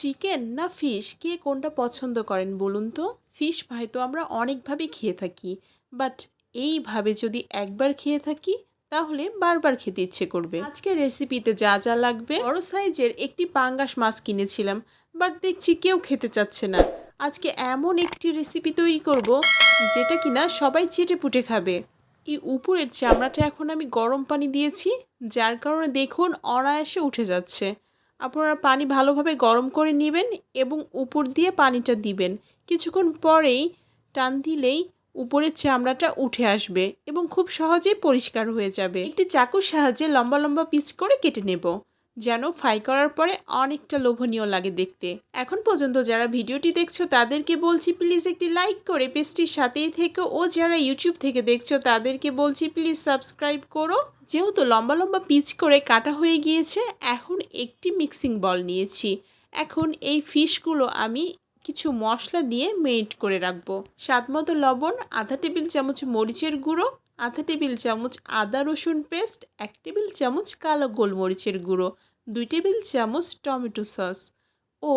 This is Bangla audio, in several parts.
চিকেন না ফিশ? কে কোনটা পছন্দ করেন বলুন তো? ফিশ ফ্রাই তো আমরা অনেকভাবে খেয়ে থাকি। বাট এইভাবে যদি একবার খেয়ে থাকি, তাহলে বারবার খেতে ইচ্ছে করবে। আজকের রেসিপিতে যা যা লাগবে, বড় সাইজের একটি পাঙ্গাস মাছ কিনেছিলাম, বাট দেখছি কেউ খেতে চাচ্ছে না। আজকে এমন একটি রেসিপি তৈরি করব, যেটা কিনা সবাই চেটে পুটে খাবে। এই উপরের চামড়াটা এখন আমি গরম পানি দিয়েছি, যার কারণে দেখুন অনায়াসে উঠে যাচ্ছে। আপনারা পানি ভালোভাবে গরম করে নেবেন এবং উপর দিয়ে পানিটা দিবেন। কিছুক্ষণ পরেই টান দিলেই উপরের চামড়াটা উঠে আসবে এবং খুব সহজেই পরিষ্কার হয়ে যাবে। একটি চাকুর সাহায্যে লম্বা লম্বা পিস করে কেটে নেব। যেন ফ্রাই করার পরে অনেকটা লোভনীয় লাগে দেখতে। এখন পর্যন্ত যারা ভিডিওটি দেখছ, তাদেরকে বলছি প্লিজ একটি লাইক করে পেস্টির সাথেই থেকো ও যারা ইউটিউব থেকে দেখছ, তাদেরকে বলছি প্লিজ সাবস্ক্রাইব করো। যেহেতু লম্বা লম্বা পিচ করে কাটা হয়ে গিয়েছে, এখন একটি মিক্সিং বল নিয়েছি। এখন এই ফিশগুলো আমি কিছু মশলা দিয়ে মেরিট করে রাখব। স্বাদ মতো লবণ, আধা টেবিল চামচ মরিচের গুঁড়ো আধা টেবিল চামচ আদা রসুন পেস্ট, এক টেবিল চামচ কালো গোলমরিচের গুঁড়ো, দুই টেবিল চামচ টমেটো সস ও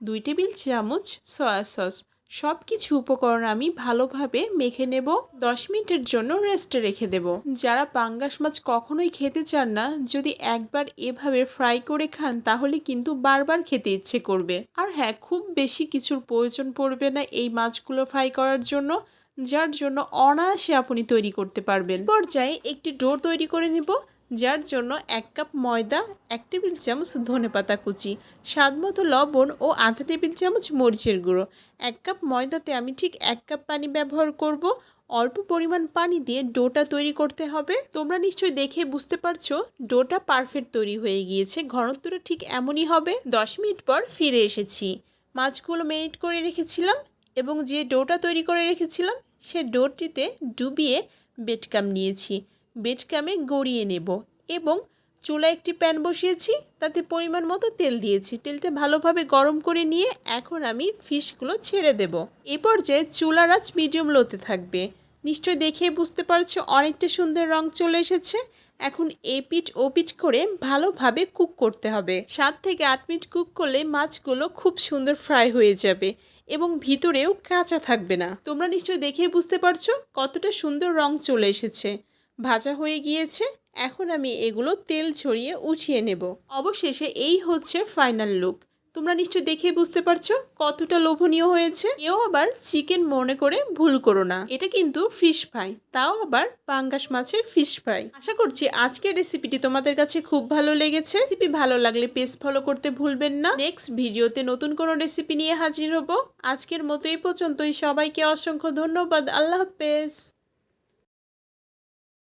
দুই টেবিল চামচ সয়া সস। সব কিছু উপকরণ আমি ভালোভাবে মেখে নেব, দশ মিনিটের জন্য রেস্টে রেখে দেব। যারা পাঙ্গাস মাছ কখনোই খেতে চান না, যদি একবার এভাবে ফ্রাই করে খান, তাহলে কিন্তু বারবার খেতে ইচ্ছে করবে। আর হ্যাঁ খুব বেশি কিছুর প্রয়োজন পড়বে না এই মাছগুলো ফ্রাই করার জন্য। যার জন্য অনায়াসে আপনি তৈরি করতে পারবেন। পর্যায়ে একটি ডো তৈরি করে নিব, যার জন্য এক কাপ ময়দা, এক টেবিল চামচ ধনেপাতা কুচি, স্বাদ মতো লবণ ও আধা টেবিল চামচ মরিচের গুঁড়ো। এক কাপ ময়দাতে আমি ঠিক এক কাপ পানি ব্যবহার করব। অল্প পরিমাণ পানি দিয়ে ডোটা তৈরি করতে হবে। তোমরা নিশ্চয়ই দেখে বুঝতে পারছ, ডোটা পারফেক্ট তৈরি হয়ে গিয়েছে। ঘনত্বটা ঠিক এমনই হবে। দশ মিনিট পর ফিরে এসেছি। মাছগুলো মেরিট করে রেখেছিলাম। এবং যে ডোটা তৈরি করে রেখেছিলাম, সে ডোটিতে ডুবিয়ে বেটকাম নিয়েছি। বেটকামে গড়িয়ে নেব এবং চুলা একটি প্যান বসিয়েছি, তাতে পরিমাণ মতো তেল দিয়েছি। তেলটা ভালোভাবে গরম করে নিয়ে এখন আমি ফিশগুলো ছেড়ে দেব। এ পর্যায়ে চুলার আঁচ মিডিয়াম লোতে থাকবে। নিশ্চয় দেখে বুঝতে পারছ, অনেকটা সুন্দর রং চলে এসেছে। এখন এ পিঠ ও পিঠ করে ভালোভাবে কুক করতে হবে। সাত থেকে আট মিনিট কুক করলে মাছগুলো খুব সুন্দর ফ্রাই হয়ে যাবে। এবং ভিতরেও কাঁচা থাকবে না। তোমরা নিশ্চয়ই দেখে বুঝতে পারছ কতটা সুন্দর রং চলে এসেছে। ভাজা হয়ে গিয়েছে, এখন আমি এগুলো তেল ছড়িয়ে উঠিয়ে নেব। অবশেষে এই হচ্ছে ফাইনাল লুক তোমরা নিশ্চয়ই দেখে বুঝতে পারছ কতটা লোভনীয় হয়েছে। কেউ আবার চিকেন মনে করে ভুল করো না। এটা কিন্তু ফিশ ফ্রাই, তাও আবার পাঙ্গাস মাছের ফিশ ফ্রাই। আশা করছি আজকের রেসিপিটি তোমাদের কাছে খুব ভালো লেগেছে। রেসিপি ভালো লাগলে পেজ ফলো করতে ভুলবেন না। নেক্সট ভিডিওতে নতুন কোনো রেসিপি নিয়ে হাজির হব। আজকের মতো এই পর্যন্তই। সবাইকে অসংখ্য ধন্যবাদ। আল্লাহ হাফেজ।